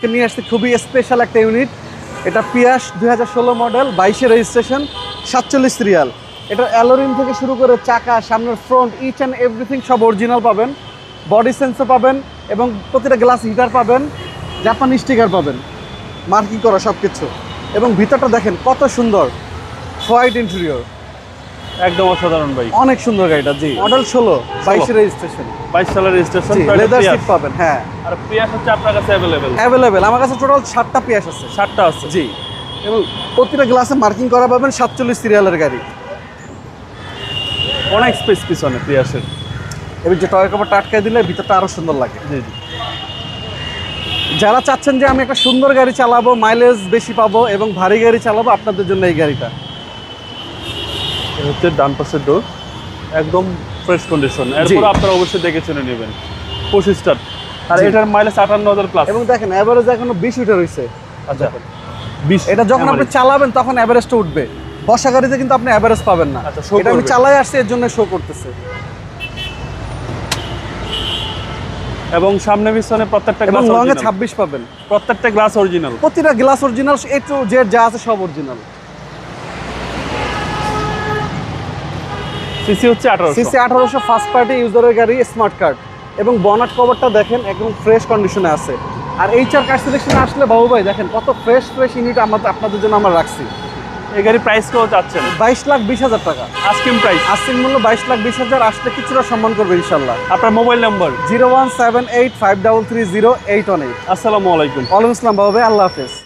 নিয়ে আসছে খুবই স্পেশাল একটা ইউনিট এটা পিয়াস দুই হাজার ষোলো মডেল বাইশে রেজিস্ট্রেশন সাতচল্লিশ রিয়াল এটা অ্যালোরিন থেকে শুরু করে চাকা, সামনের ফ্রন্ট ইচ অ্যান্ড এভরিথিং সব অরিজিনাল পাবেন। বডি সেন্সও পাবেন এবং প্রতিটা গ্লাস হিটার পাবেন জাপানি স্টিকার পাবেন। মার্কিং করা সব কিছু এবং ভিতরটা দেখেন কত সুন্দর। হোয়াইট ইন্টেরিয়র একদম অসাধারণ ভাই অনেক সুন্দর গাড়িটা জি। মডেল ষোলো বাইশে রেজিস্ট্রেশন বাইশ সালের রেজিস্ট্রেশন লেদার সিট পাবেন হ্যাঁ। আর পিয়াস হচ্ছে আপনার কাছে অ্যাভেলেবেল অ্যাভেলেবেল আমার কাছে টোটাল সাতটা পিয়াস আছে। সাতটা আছে। জি। এবং প্রতিটা গ্লাসে মার্কিং করা পাবেন সাতচল্লিশ সিরিয়ালের গাড়ি। অনেক স্পেস পিছনে পিয়াসের এবং যে টয়ের কাপড় টাটকায় দিলে ভিতরটা আরও সুন্দর লাগে। জি জি। যারা চাচ্ছেন যে আমি একটা সুন্দর গাড়ি চালাবো মাইলেজ বেশি পাবো এবং ভারী গাড়ি চালাবো আপনাদের জন্য এই গাড়িটা। হচ্ছে ডান পাশের ডোর একদম ফ্রেশ কন্ডিশন এরপর আপনারা অবশ্যই দেখে শুনে নেবেন। পঁচিশ স্টার আর এটার মাইলেজ আটান্ন হাজার প্লাস এবং দেখেন অ্যাভারেজ এখনও বিশ উঠে রয়েছে আচ্ছা। বিশ এটা যখন আপনি চালাবেন তখন অ্যাভারেজটা উঠবে। বসা গাড়িতে কিন্তু আপনি অ্যাভারেজ পাবেন না। আচ্ছা, এটা আমি চালাই আসছি এর জন্য শো করতেছে। এবং সামনে পিছনে প্রত্যেকটা এবং গ্লাস লং এ অরিজিনাল ছাব্বিশ পাবেন। প্রত্যেকটা গ্লাস অরিজিনাল প্রতিটা glass original A to Z যা আছে সব অরিজিনাল সিসি হচ্ছে আঠারোশো। সিসি আঠারোশো ফার্স্ট পার্টি ইউজারের গাড়ি স্মার্ট কার্ড এবং বনাট কভারটা দেখেন একদম ফ্রেশ কন্ডিশনে আছে। আর এইচআর কার সিলেকশনে আসলে বাবু ভাই দেখেন কত ফ্রেশ ফ্রেশ ইউনিট আপনাদের জন্য আমরা রাখছি। এই গাড়ি প্রাইস কেউ চাচ্ছেন বাইশ লাখ বিশ হাজার টাকা। আস্কিং প্রাইস আস্তিক মূল্য বাইশ লাখ বিশ হাজার আসলে কিছুটা সম্মান করবে ইনশাল্লাহ আপনার mobile number zero one seven eight five double three zero eight one eight. আসসালামু আলাইকুম। ওয়ালাইকুম আসসালাম বাবু ভাই আল্লাহ হাফেজ।